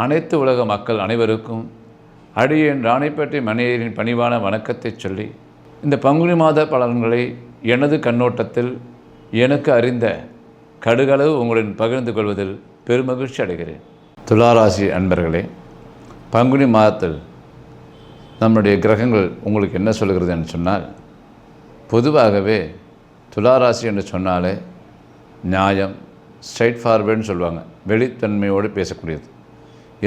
அனைத்து உலக மக்கள் அனைவருக்கும் அடியேன் ராணிப்பேட்டை மணியரின் பணிவான வணக்கத்தை சொல்லி இந்த பங்குனி மாத பலன்களை எனது கண்ணோட்டத்தில் எனக்கு அறிந்த கடுகளவு உங்களுடன் பகிர்ந்து கொள்வதில் பெருமகிழ்ச்சி அடைகிறேன். துளாராசி அன்பர்களே பங்குனி மாதத்தில் நம்முடைய கிரகங்கள் உங்களுக்கு என்ன சொல்கிறது என்று சொன்னால் பொதுவாகவே துளாராசி என்று சொன்னாலே நியாயம் ஸ்ட்ரைட் ஃபார்வேர்டுன்னு சொல்லுவாங்க. வெளித்தன்மையோடு பேசக்கூடியது.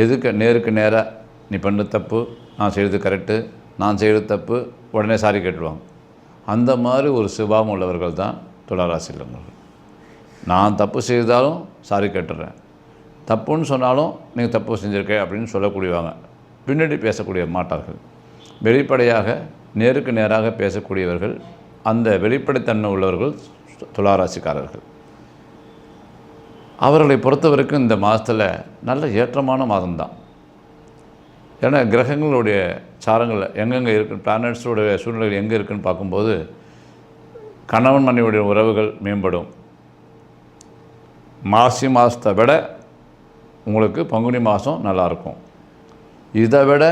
எதுக்கு நேருக்கு நேராக நீ பண்ண தப்பு நான் செய்கிறது கரெக்டு நான் செய்கிறது தப்பு உடனே சாரி கேட்டுருவாங்க. அந்த மாதிரி ஒரு சுபாவம் உள்ளவர்கள் தான் துளாராசியில் உள்ளவர்கள். நான் தப்பு செய்தாலும் சாரி கேட்டுடுறேன் தப்புன்னு சொன்னாலும் நீங்கள் தப்பு செஞ்சுருக்க அப்படின்னு சொல்லக்கூடியவாங்க. பின்னாடி பேசக்கூடிய மாட்டார்கள். வெளிப்படையாக நேருக்கு நேராக பேசக்கூடியவர்கள் அந்த வெளிப்படைத்தன்மை உள்ளவர்கள் துளாராசிக்காரர்கள். அவர்களை பொறுத்த வரைக்கும் இந்த மாதத்தில் நல்ல ஏற்றமான மாதம்தான். ஏன்னா கிரகங்களுடைய சாரங்கள் எங்கெங்கே இருக்கு பிளானட்ஸோடைய சூழ்நிலைகள் எங்கே இருக்குதுன்னு பார்க்கும்போது கணவன் மனைவியுடைய உறவுகள் மேம்படும். மாசி மாதத்தை விட உங்களுக்கு பங்குனி மாதம் நல்லாயிருக்கும். இதை விட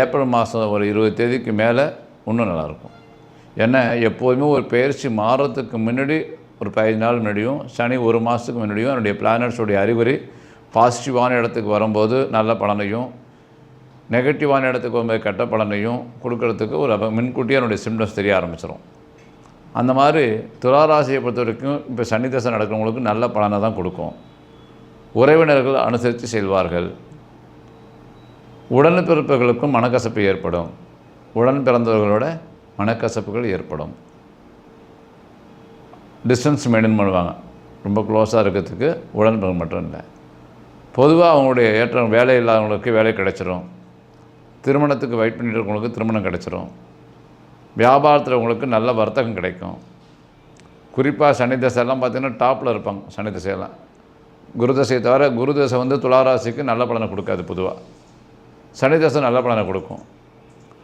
ஏப்ரல் மாதம் ஒரு இருபது தேதிக்கு மேலே இன்னும் நல்லாயிருக்கும். ஏன்னா எப்போதுமே ஒரு பயிற்சி மாறுறதுக்கு முன்னாடி ஒரு பதினஞ்சு நாள் முன்னாடியும் சனி ஒரு மாதத்துக்கு முன்னாடியும் என்னுடைய பிளானட்ஸுடைய அறிகுறி பாசிட்டிவான இடத்துக்கு வரும்போது நல்ல பலனையும் நெகட்டிவான இடத்துக்கு வரும்போது கெட்ட பலனையும் கொடுக்கறதுக்கு ஒரு முன்கூட்டியே என்னுடைய சிம்டம்ஸ் தெரிய ஆரம்பிச்சிடும் அந்த மாதிரி துளாராசியை பொறுத்த வரைக்கும் இப்போ சனி தசை நடக்கிறவங்களுக்கு நல்ல பலனை தான் கொடுக்கும். உறவினர்கள் அனுசரித்து செல்வார்கள். உடன் பிறப்புகளுக்கும் மனக்கசப்பு ஏற்படும். உடன் பிறந்தவர்களோட மனக்கசப்புகள் ஏற்படும். டிஸ்டன்ஸ் மெயின்டைன் பண்ணுவாங்க. ரொம்ப க்ளோஸாக இருக்கிறதுக்கு உடன் மட்டும் இல்லை. பொதுவாக அவங்களுடைய ஏற்றம் வேலை இல்லாதவங்களுக்கு வேலை கிடைச்சிரும். திருமணத்துக்கு வெயிட் பண்ணிட்டு இருக்கவங்களுக்கு திருமணம் கிடைச்சிரும். வியாபாரத்தில் உங்களுக்கு நல்ல வர்த்தகம் கிடைக்கும். குறிப்பாக சனி தசையெல்லாம் பார்த்திங்கன்னா டாப்பில் இருப்பாங்க சனி தசையெல்லாம். குரு தசையை தவிர குரு தசை வந்து துளாராசிக்கு நல்ல பலனை கொடுக்காது பொதுவாக சனி தசை நல்ல பலனை கொடுக்கும்.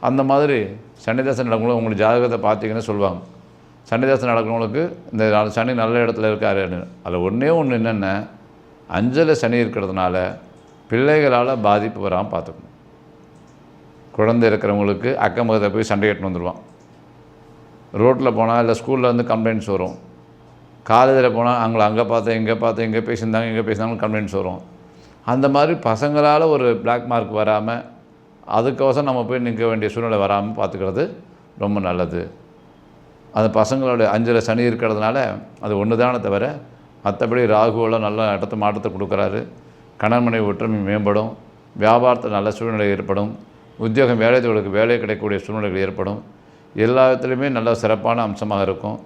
அந்த மாதிரி சனி தசை நடக்கும்போது உங்களுக்கு ஜாதகத்தை பார்த்தீங்கன்னு சொல்லுவாங்க. சனி தசை நடக்கிறவங்களுக்கு இந்த நாலு சனி நல்ல இடத்துல இருக்காரு அதில் ஒன்றே ஒன்று என்னென்ன அஞ்சல சனி இருக்கிறதுனால பிள்ளைகளால் பாதிப்பு வராமல் பார்த்துக்கணும் குழந்தை இருக்கிறவங்களுக்கு அக்கம் பக்கத்தில் போய் சண்டை கட்டுன்னு வந்துடுவான் ரோட்டில் போனால் இல்லை ஸ்கூலில் வந்து கம்ப்ளைண்ட்ஸ் வரும். காலேஜில் போனால் அவங்கள அங்கே பார்த்தேன் இங்கே பார்த்தேன் இங்கே பேசியிருந்தாங்க இங்கே பேசினாங்க கம்ப்ளைண்ட்ஸ் வரும். அந்த மாதிரி பசங்களால் ஒரு பிளாக் மார்க் வராமல் அதுக்கோசம் நம்ம போய் நிற்க வேண்டிய சூழ்நிலை வராமல் பார்த்துக்கிறது ரொம்ப நல்லது. அந்த பசங்களோட அஞ்சில் சனி இருக்கிறதுனால அது ஒன்று தானே தவிர மற்றபடி ராகுவெல்லாம் நல்ல இடத்த மாற்றத்தை கொடுக்குறாரு. கணவன் ஒற்றுமை மேம்படும். வியாபாரத்தில் நல்ல சூழ்நிலை ஏற்படும். உத்தியோகம் வேலை தொழிலுக்கு வேலை கிடைக்கக்கூடிய சூழ்நிலைகள் ஏற்படும். எல்லா விதத்துலையுமே நல்ல சிறப்பான அம்சமாக இருக்கும்.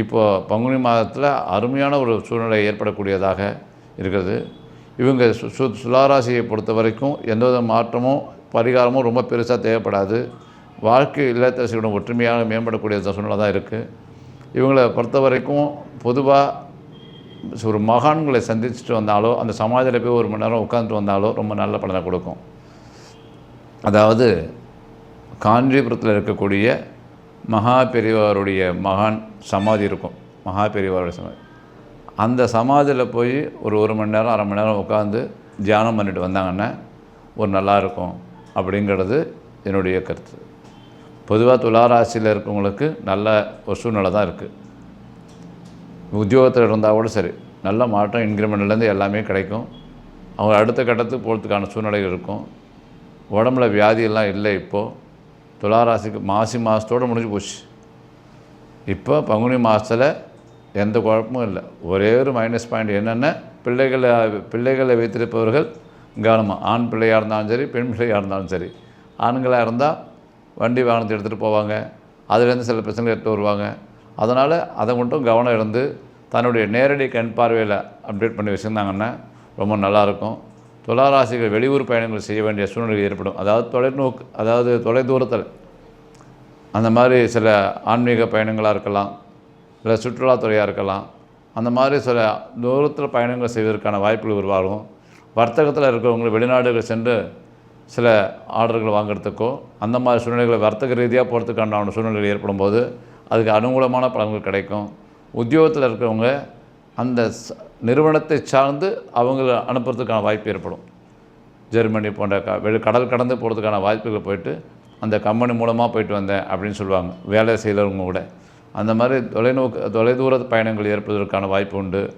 இப்போது பங்குனி மாதத்தில் அருமையான ஒரு சூழ்நிலை ஏற்படக்கூடியதாக இருக்கிறது. இவங்க சு சு சுலாராசியை பொறுத்த வரைக்கும் எந்தவித மாற்றமும் பரிகாரமும் ரொம்ப பெருசாக தேவைப்படாது. வாழ்க்கை இல்லத்தரசியோட ஒற்றுமையாக மேம்படக்கூடிய சூழ்நிலை தான் இருக்குது இவங்களை பொறுத்த வரைக்கும் பொதுவாக ஒரு மகான்களை சந்திச்சுட்டு வந்தாலோ அந்த சமாதியில் போய் ஒரு மணி நேரம் உட்காந்துட்டு வந்தாலோ ரொம்ப நல்ல பலனை கொடுக்கும். அதாவது காஞ்சிபுரத்தில் இருக்கக்கூடிய மகா பெரியவருடைய மகான் சமாதி இருக்கும். மகா பெரியவருடைய சமாதி. அந்த சமாதியில் போய் ஒரு ஒரு மணி நேரம் அரை மணி நேரம் உட்காந்து தியானம் பண்ணிட்டு வந்தாங்கன்னா ஒரு நல்லா இருக்கும் அப்படிங்கிறது என்னுடைய கருத்து. பொதுவாக துளாராசியில் இருக்கவங்களுக்கு நல்ல ஒரு சூழ்நிலை தான் இருக்குது உத்தியோகத்தில் இருந்தால் கூட சரி நல்ல மாற்றம் இன்க்ரிமெண்ட்லேருந்து எல்லாமே கிடைக்கும். அவங்க அடுத்த கட்டத்துக்கு போகிறதுக்கான சூழ்நிலை இருக்கும். உடம்புல வியாதியெல்லாம் இல்லை இப்போது துளாராசிக்கு மாசி மாதத்தோடு முடிஞ்சு போச்சு. இப்போ பங்குனி மாதத்தில் எந்த குழப்பமும் இல்லை. ஒரே ஒரு மைனஸ் பாயிண்ட் என்னென்ன பிள்ளைகளை பிள்ளைகளை வைத்திருப்பவர்கள் கவனமாக ஆண் பிள்ளையாக இருந்தாலும் சரி பெண் பிள்ளையாக இருந்தாலும் சரி. ஆண்களாக இருந்தால் வண்டி வாகனத்தை எடுத்துகிட்டு போவாங்க. அதுலேருந்து சில பிரச்சனைகள் எடுத்து வருவாங்க. அதனால் அதை மட்டும் கவனம் இருந்து தன்னுடைய நேரடி கண் பார்வையில் அப்டேட் பண்ணி வச்சுருந்தாங்கன்னா ரொம்ப நல்லாயிருக்கும் துளாராசிகள் வெளியூர் பயணங்கள் செய்ய வேண்டிய சூழ்நிலை ஏற்படும். அதாவது தொலைநோக்கு அதாவது தொலைதூரத்தில் அந்த மாதிரி சில ஆன்மீக பயணங்களாக இருக்கலாம். இல்லை சுற்றுலாத்துறையாக இருக்கலாம். அந்த மாதிரி சில தூரத்தில் பயணங்கள் செய்வதற்கான வாய்ப்புகள் உருவாகும். வர்த்தகத்தில் இருக்கிறவங்க வெளிநாடுகள் சென்று சில ஆர்டர்கள் வாங்குறதுக்கோ அந்த மாதிரி சூழ்நிலைகளை வர்த்தக ரீதியாக போகிறதுக்கான சூழ்நிலைகள் ஏற்படும் போது அதுக்கு அனுகூலமான பலன்கள் கிடைக்கும். உத்தியோகத்தில் இருக்கிறவங்க அந்த ச- நிறுவனத்தை சார்ந்து அவங்கள அனுப்புறதுக்கான வாய்ப்பு ஏற்படும். ஜெர்மனி போன்ற க வெளி கடல் கடந்து போகிறதுக்கான வாய்ப்புகள் போயிட்டு அந்த கம்பெனி மூலமாக போயிட்டு வந்தேன் அப்படின்னு சொல்லுவாங்க. வேலை செய்கிறவங்க கூட. அந்த மாதிரி தொலைநோக்கு தொலைதூர பயணங்கள் ஏற்படுவதற்கான வாய்ப்பு உண்டு.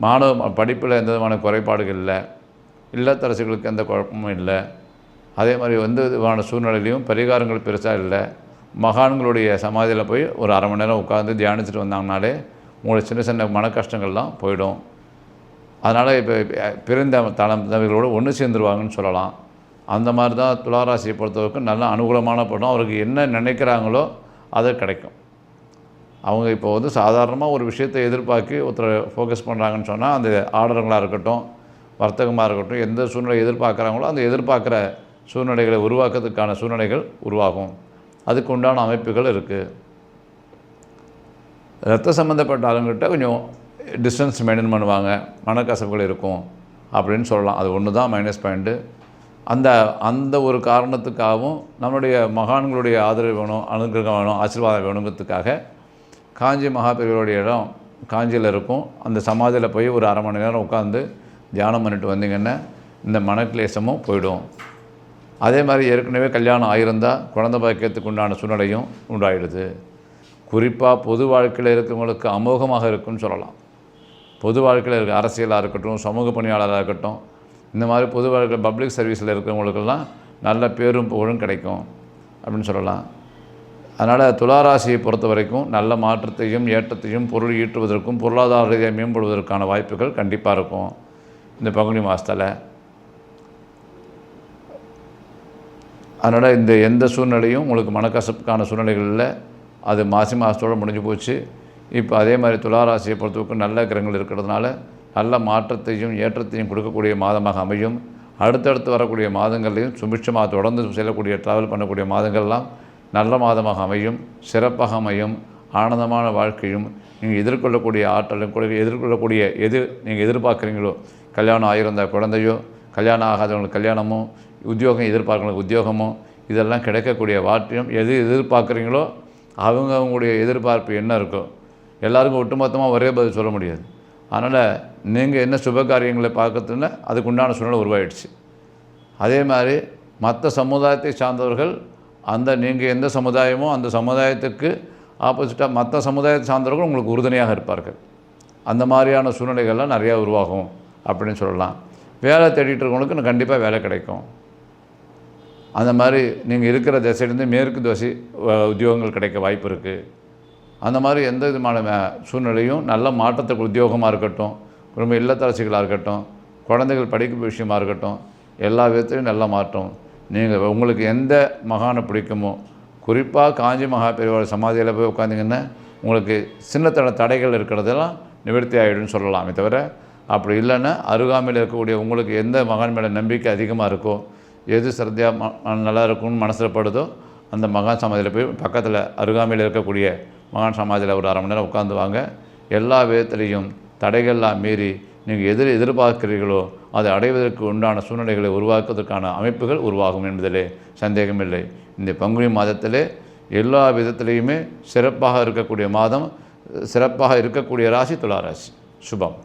மாணவ படிப்பில் எந்த விதமான குறைபாடுகள் இல்லை. இல்லத்தரசிகளுக்கு எந்த குழப்பமும் இல்லை. அதே மாதிரி வந்து இதுவான சூழ்நிலையிலையும் பரிகாரங்கள் பெருசாக இல்லை. மகான்களுடைய சமாதியில் போய் ஒரு அரை மணி நேரம் உட்காந்து தியானிச்சுட்டு வந்தாங்கனாலே உங்களுக்கு சின்ன சின்ன மன கஷ்டங்கள்லாம் போயிடும். அதனால் இப்போ பிறந்த தலம் தம்பிகளோடு ஒன்று சேர்ந்துருவாங்கன்னு சொல்லலாம். அந்த மாதிரி தான் துளாராசியை பொறுத்தவரைக்கும் நல்ல அனுகூலமான படம். அவருக்கு என்ன நினைக்கிறாங்களோ அது கிடைக்கும். அவங்க இப்போ வந்து சாதாரணமாக ஒரு விஷயத்தை எதிர்பார்க்கி ஒருத்தர் ஃபோக்கஸ் பண்ணுறாங்கன்னு சொன்னால் அந்த ஆர்டருங்களாக இருக்கட்டும் வர்த்தகமாக இருக்கட்டும் எந்த சூழ்நிலை எதிர்பார்க்குறாங்களோ அந்த எதிர்பார்க்குற சூழ்நிலைகளை உருவாக்குறதுக்கான சூழ்நிலைகள் உருவாகும். அதுக்கு உண்டான அமைப்புகள் இருக்குது ரத்த சம்மந்தப்பட்ட ஆளுங்கிட்ட கொஞ்சம் டிஸ்டன்ஸ் மெயின்டைன் பண்ணுவாங்க. மனக்கசப்புகள் இருக்கும் அப்படின்னு சொல்லலாம். அது ஒன்று தான் மைனஸ் பாயிண்ட்டு அந்த அந்த ஒரு காரணத்துக்காகவும் நம்மளுடைய மகான்களுடைய ஆதரவு வேணும் அனுகிரகம் வேணும் ஆசீர்வாதம் வேணுங்கிறதுக்காக காஞ்சி மகாபிரிவருடைய இடம் காஞ்சியில் இருக்கும். அந்த சமாதியில் போய் ஒரு அரை மணி நேரம் உட்காந்து தியானம் பண்ணிட்டு வந்தீங்கன்னா இந்த மனக்லேசமும் போயிடும். அதே மாதிரி ஏற்கனவே கல்யாணம் ஆயிருந்தால் குழந்த பாக்கியத்துக்கு உண்டான சூழ்நிலையும் உண்டாயிடுது. குறிப்பாக பொது வாழ்க்கையில் இருக்கிறவங்களுக்கு அமோகமாக இருக்குன்னு சொல்லலாம். பொது வாழ்க்கையில் இருக்க அரசியலாக இருக்கட்டும் சமூக பணியாளராக இருக்கட்டும் இந்த மாதிரி பொது வாழ்க்கை பப்ளிக் சர்வீஸில் இருக்கிறவங்களுக்கெல்லாம் நல்ல பேரும் புகழும் கிடைக்கும் அப்படின்னு சொல்லலாம். அதனால் துளாராசியை பொறுத்த வரைக்கும் நல்ல மாற்றத்தையும் ஏற்றத்தையும் பொருள் ஈட்டுவதற்கும் பொருளாதார ரீதியாக மேம்படுவதற்கான வாய்ப்புகள் கண்டிப்பாக இருக்கும். இந்த பங்குனி மாதத்தில் அதனால் இந்த எந்த சூழ்நிலையும் உங்களுக்கு மனக்கசப்புக்கான சூழ்நிலைகளில் அது மாசி மாதத்தோடு முடிஞ்சு போச்சு. இப்போ அதே மாதிரி துளாராசியை பொறுத்தவரைக்கும் நல்ல கிரகங்கள் இருக்கிறதுனால நல்ல மாற்றத்தையும் ஏற்றத்தையும் கொடுக்கக்கூடிய மாதமாக அமையும். அடுத்தடுத்து வரக்கூடிய மாதங்கள்லையும் சுபிட்சமாக தொடர்ந்து செல்லக்கூடிய ட்ராவல் பண்ணக்கூடிய மாதங்கள்லாம் நல்ல மாதமாக அமையும். சிறப்பாக அமையும். ஆனந்தமான வாழ்க்கையும் நீங்கள் எதிர்கொள்ளக்கூடிய ஆற்றலும் கூட எதிர்கொள்ளக்கூடிய எது நீங்கள் எதிர்பார்க்குறீங்களோ கல்யாணம் ஆகியிருந்த குழந்தையோ கல்யாணம் ஆகாதவங்களுக்கு கல்யாணமோ உத்தியோகம் எதிர்பார்க்கறவங்களுக்கு உத்தியோகமோ இதெல்லாம் கிடைக்கக்கூடிய வாட்டியம் எது எதிர்பார்க்குறீங்களோ அவங்க அவங்களுடைய எதிர்பார்ப்பு என்ன இருக்கோ எல்லாருக்கும் ஒட்டுமொத்தமாக ஒரே பதில் சொல்ல முடியாது. அதனால் நீங்கள் என்ன சுப காரியங்களை பார்க்கறதுன்னா அதுக்கு உண்டான சூழ்நிலை உருவாயிடுச்சு. அதே மாதிரி மற்ற சமுதாயத்தை சார்ந்தவர்கள் அந்த நீங்கள் எந்த சமுதாயமோ அந்த சமுதாயத்துக்கு ஆப்போசிட்டாக மற்ற சமுதாயத்தை சார்ந்தவர்கள் உங்களுக்கு உறுதுணையாக இருப்பார்கள். அந்த மாதிரியான சூழ்நிலைகள்லாம் நிறையா உருவாகும். அப்படின்னு சொல்லலாம். வேலை தேடிட்டு இருக்கவங்களுக்கு கண்டிப்பாக வேலை கிடைக்கும். அந்த மாதிரி நீங்கள் இருக்கிற திசையிலேருந்து மேற்கு தோசை உத்தியோகங்கள் கிடைக்க வாய்ப்பு இருக்குது அந்த மாதிரி எந்த விதமான சூழ்நிலையும் நல்ல மாற்றத்துக்கு உத்தியோகமாக இருக்கட்டும் குடும்ப இல்லத்தரசிகளாக இருக்கட்டும் குழந்தைகள் படிக்கும் விஷயமா இருக்கட்டும் எல்லா விதத்துலையும் நல்ல மாற்றம். நீங்கள் உங்களுக்கு எந்த மகானை பிடிக்குமோ குறிப்பாக காஞ்சி மகா பெரியவோட சமாதியில் போய் உட்காந்திங்கன்னா உங்களுக்கு சின்னத்தன தடைகள் இருக்கிறதெல்லாம் நிவர்த்தி ஆகிடும்னு சொல்லலாமே தவிர அப்படி இல்லைன்னா அருகாமையில் இருக்கக்கூடிய உங்களுக்கு எந்த மகான் மேலே நம்பிக்கை அதிகமாக இருக்கோ எது சிரத்தையாக ம நல்லா இருக்கும்னு மனசில் படுதோ அந்த மகான் சமாதியில் போய் பக்கத்தில் அருகாமையில் இருக்கக்கூடிய மகான் சமாதியில் ஒரு அரை மணி நேரம் உட்காந்து வாங்க. எல்லா விதத்திலையும் தடைகள்லாம் மீறி நீங்கள் எதிர் எதிர்பார்க்கிறீர்களோ அதை அடைவதற்கு உண்டான சூழ்நிலைகளை உருவாக்குவதற்கான அமைப்புகள் உருவாகும் என்பதிலே சந்தேகமில்லை இந்த பங்குனி மாதத்திலே எல்லா விதத்திலையுமே சிறப்பாக இருக்கக்கூடிய மாதம் சிறப்பாக இருக்கக்கூடிய ராசி துளாராசி. சுபம்.